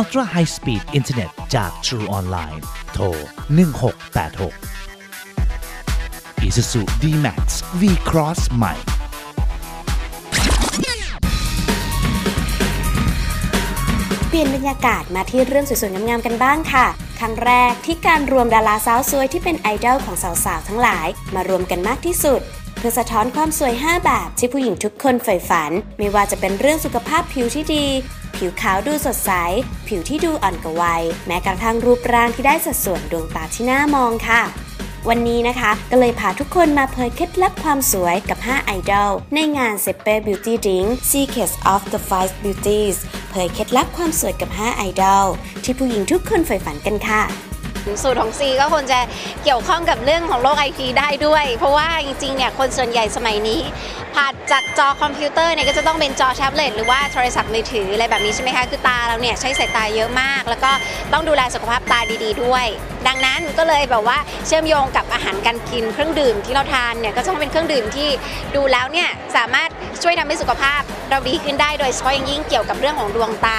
Ultra High Speed Internet จาก True Online โทร 1686 Isuzu D-Max V-Cross ใหม่เปลี่ยนบรรยากาศมาที่เรื่องสวยๆงามๆกันบ้างค่ะครั้งแรกที่การรวมดาราสาวสวยที่เป็นไอดอลของสาวๆทั้งหลาย มารวมกันมากที่สุดเพื่อสะท้อนความสวย 5 แบบที่ผู้หญิงทุกคนใฝ่ฝัน ไม่ว่าจะเป็นเรื่องสุขภาพผิวที่ดี ผิวขาวดูสดใส ผิวที่ดูอ่อนกว่าวัย แม้กระทั่งรูปร่างที่ได้สัดส่วนดวงตาที่น่ามองค่ะ วันนี้นะคะก็เลยพาทุกคนมาเผยเคล็ดลับความสวยกับ 5 ไอดอลในงาน s e p e Beauty Drink Secrets of the Five Beauties เผยเคล็ดลับความสวยกับ 5 ไอดอลที่ผู้หญิงทุกคนใฝ่ฝันกันค่ะ สูตรของซีก็คงจะเกี่ยวข้องกับเรื่องของโลกไอทีได้ด้วย เพราะว่าจริงๆเนี่ยคนส่วนใหญ่สมัยนี้ผ่านจากจอคอมพิวเตอร์เนี่ยก็จะต้องเป็นจอแท็บเล็ตหรือว่าโทรศัพท์มือถืออะไรแบบนี้ใช่ไหมคะคือตาเราเนี่ยใช้สายตาเยอะมาก แล้วก็ต้องดูแลสุขภาพตาดีๆด้วย ดังนั้นก็เลยแบบว่าเชื่อมโยงกับอาหารการกินเครื่องดื่มที่เราทานเนี่ยก็ต้องเป็นเครื่องดื่มที่ดูแล้วเนี่ยสามารถช่วยทำให้สุขภาพเราดีขึ้นได้โดยเฉพาะอย่างยิ่งเกี่ยวกับเรื่องของดวงตา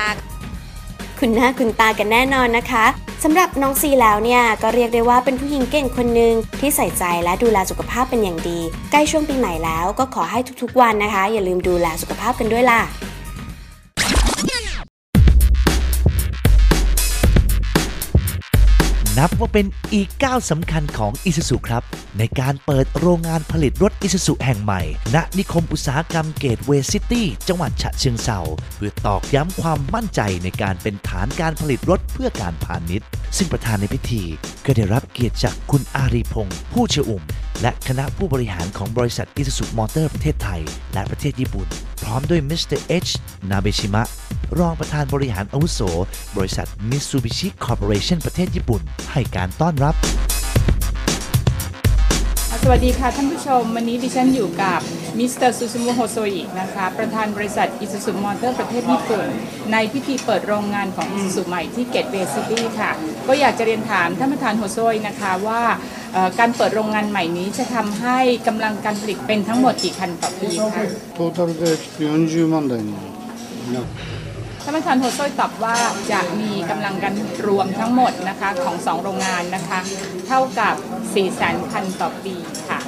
คุณหน้าคุณตากันแน่นอนนะคะ สำหรับน้องซีแล้วเนี่ยก็เรียกได้ว่าเป็นผู้หญิงเก่งคนหนึ่งที่ใส่ใจและดูแลสุขภาพเป็นอย่างดี ใกล้ช่วงปีใหม่แล้วก็ขอให้ทุกๆวันนะคะ อย่าลืมดูแลสุขภาพกันด้วยล่ะ นับว่าเป็นอีกก้าวสำคัญของ Isuzu ครับ ในการเปิดโรงงานผลิตรถ Isuzu แห่งใหม่ ณนิคมอุตสาหกรรมเกตเวย์ซิตี้จังหวัดฉะเชิงเซาเพื่อตอกย้ำความมั่นใจในการเป็นฐานการผลิตรถเพื่อการพาณิชย์ ซึ่งประธานในพิธีก็ได้รับเกียรติจากคุณอารีพงศ์ผู้เชอุ่ม และคณะผู้บริหารของบริษัท Isuzu Motor ประเทศไทย และประเทศญี่ปุ่น พร้อมด้วยมิสเตอร์เอชนาเบชิมะ รองประธานบริหารอาวุโส บริษัท Mitsubishi Corporation ประเทศญี่ปุ่น ให้การต้อนรับ สวัสดีค่ะท่านผู้ชม วันนี้ดิฉันอยู่กับมิสเตอร์ซูซูมุโฮโซอินะคะ ประธานบริษัทอิซูซุมอเตอร์ประเทศญี่ปุ่น ในพิธีเปิดโรงงานของอิซูซุใหม่ที่เกตเวย์ซิตี้ค่ะ ก็อยากจะเรียนถามท่านประธานโฮโซอินะคะว่าเอ่อการเปิดโรงงานใหม่นี้จะทำให้กำลังการผลิตเป็นทั้งหมดกี่คันต่อปีคะ トータルで40万台になる ท่านประธานโฮโซยตอบว่าจะมีกำลังการรวมทั้งหมดนะคะของ 2 โรงงานนะคะ เท่ากับ 4 0 0 0 0คันต่อปีค่ะ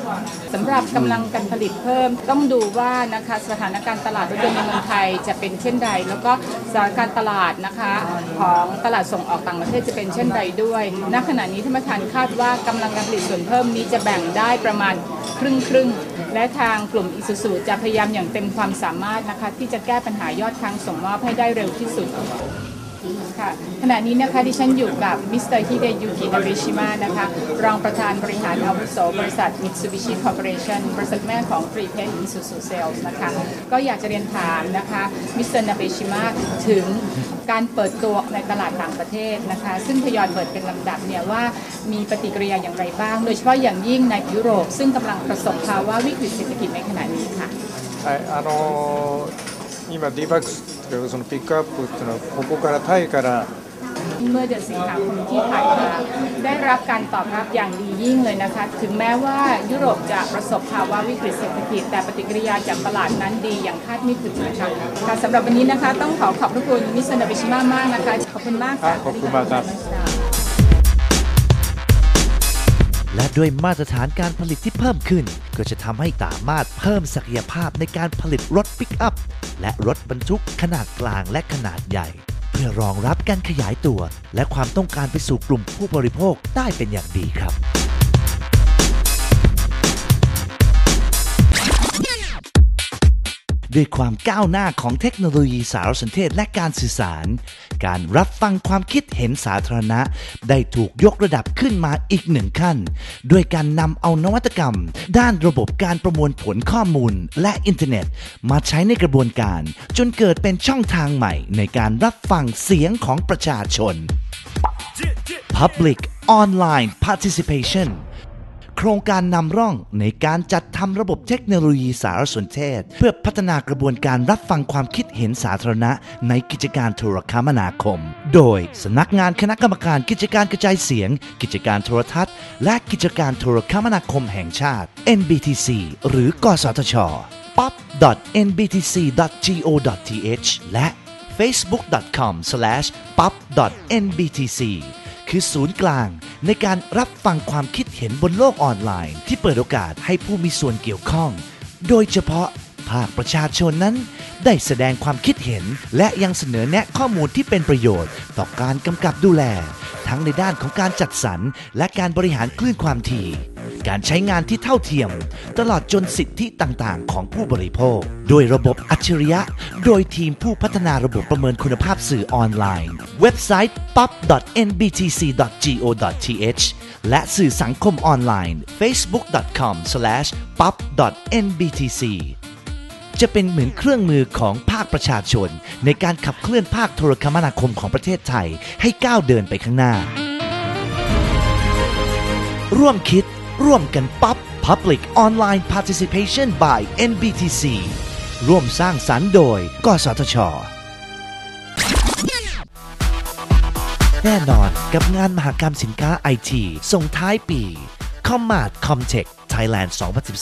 สำหรับกำลังการผลิตเพิ่มต้องดูว่านะคะสถานการณ์ตลาดรถยนต์ในเมืองไทยจะเป็นเช่นใด แล้วก็สถานการณ์ตลาดนะคะของตลาดส่งออกต่างประเทศจะเป็นเช่นใดด้วย ณ ขณะนี้ท่านประธานคาดว่ากำลังการผลิตส่วนเพิ่มนี้จะแบ่งได้ประมาณครึ่งครึ่งๆและทางกลุ่มอิสุสจะพยายามอย่างเต็มความสามารถนะคะที่จะแก้ปัญหายอดค้างส่งมอบให้ได้เร็วที่สุด ค่ะขณะนี้นะคะดิฉันอยู่กับมิสเตอร์ฮิเดยุกินาเบชิมะนะคะ รองประธานบริหารอาวุโสบริษัท Mitsubishi Corporation บริษัทแม่ของ Prepaid Isuzu Sales นะคะ ก็อยากจะเรียนถามนะคะมิสเตอร์นาเบชิมะถึงการเปิดตัวในตลาดต่างประเทศนะคะ ซึ่งทยอยเปิดเป็นลำดับเนี่ยว่ามีปฏิกิริยาอย่างไรบ้าง โดยเฉพาะอย่างยิ่งในยุโรป ซึ่งกำลังประสบภาวะวิกฤตเศรษฐกิจในขณะนี้ค่ะ はい、あのー今 d バッ クスというそのピックアップっていうのはここからタイから เมื่อเดือนสิงหาคมที่ผ่านมาได้รับการตอบรับอย่างดียิ่งเลยนะคะ ถึงแม้ว่ายุโรปจะประสบภาวะวิกฤตเศรษฐกิจ แต่ปฏิกิริยาจากตลาดนั้นดีอย่างคาดไม่ถึงนะคะค่ะสำหรับวันนี้นะคะ ต้องขอขอบพระคุณมิสเตอร์นาบิชิมามากนะคะ ขอบคุณมากค่ะ ขอบคุณมากครับ ด้วยมาตรฐานการผลิตที่เพิ่มขึ้น ก็จะทำให้สามารถเพิ่มศักยภาพในการผลิตรถปิกอัพ และรถบรรทุกขนาดกลางและขนาดใหญ่ เพื่อรองรับการขยายตัว และความต้องการไปสู่กลุ่มผู้บริโภคได้เป็นอย่างดีครับ ด้วยความก้าวหน้าของเทคโนโลยีสารสนเทศและการสื่อสาร การรับฟังความคิดเห็นสาธารณะ ได้ถูกยกระดับขึ้นมาอีกหนึ่งขั้น ด้วยการนำเอานวัตกรรม ด้านระบบการประมวลผลข้อมูล และอินเทอร์เน็ต มาใช้ในกระบวนการ จนเกิดเป็นช่องทางใหม่ ในการรับฟังเสียงของประชาชน Public Online Participation โครงการนำร่องในการจัดทำระบบเทคโนโลยีสารสนเทศ เพื่อพัฒนากระบวนการรับฟังความคิดเห็นสาธารณะ ในกิจการโทรคมนาคม โดยสำนักงานคณะกรรมการกิจการกระจายเสียง กิจการโทรทัศน์ และกิจการโทรคมนาคมแห่งชาติ NBTC หรือ กสทช pop.nbtc.go.th และ facebook.com/pop.nbtc คือศูนย์กลาง ในการรับฟังความคิดเห็นบนโลกออนไลน์ ที่เปิดโอกาสให้ผู้มีส่วนเกี่ยวข้อง โดยเฉพาะภาคประชาชนนั้น ได้แสดงความคิดเห็น และยังเสนอแนะข้อมูลที่เป็นประโยชน์ ต่อการกำกับดูแล ทั้งในด้านของการจัดสรร และการบริหารคลื่นความถี่ การใช้งานที่เท่าเทียม ตลอดจนสิทธิต่างๆ ของผู้บริโภค โดยระบบอัจฉริยะ โดยทีมผู้พัฒนาระบบประเมินคุณภาพสื่อออนไลน์ เว็บไซต์ pop.nbtc.go.th และสื่อสังคมออนไลน์ facebook.com/pop.nbtc จะเป็นเหมือนเครื่องมือของภาคประชาชน ในการขับเคลื่อนภาคโทรคมนาคมของประเทศไทยให้ก้าวเดินไปข้างหน้า ร่วมคิด ร่วมกันป๊อป Public Online Participation by NBTC ร่วมสร้างสรรค์โดย กสทช แน่นอนกับงานมหกรรมสินค้าไอทีส่งท้ายปี c o m m a d Comtech Thailand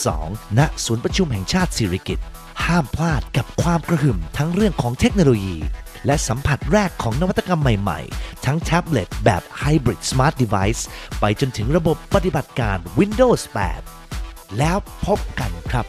2012 ณ ศูนย์ประชุมแห่งชาติสิริกิติ์ห้ามพลาดกับความกระหึ่มทั้งเรื่องของเทคโนโลยี และสัมผัสแรกของนวัตกรรมใหม่ๆ ทั้งแท็บเล็ตแบบ Hybrid Smart Device ไปจนถึงระบบปฏิบัติการ Windows 8 แล้วพบกันครับ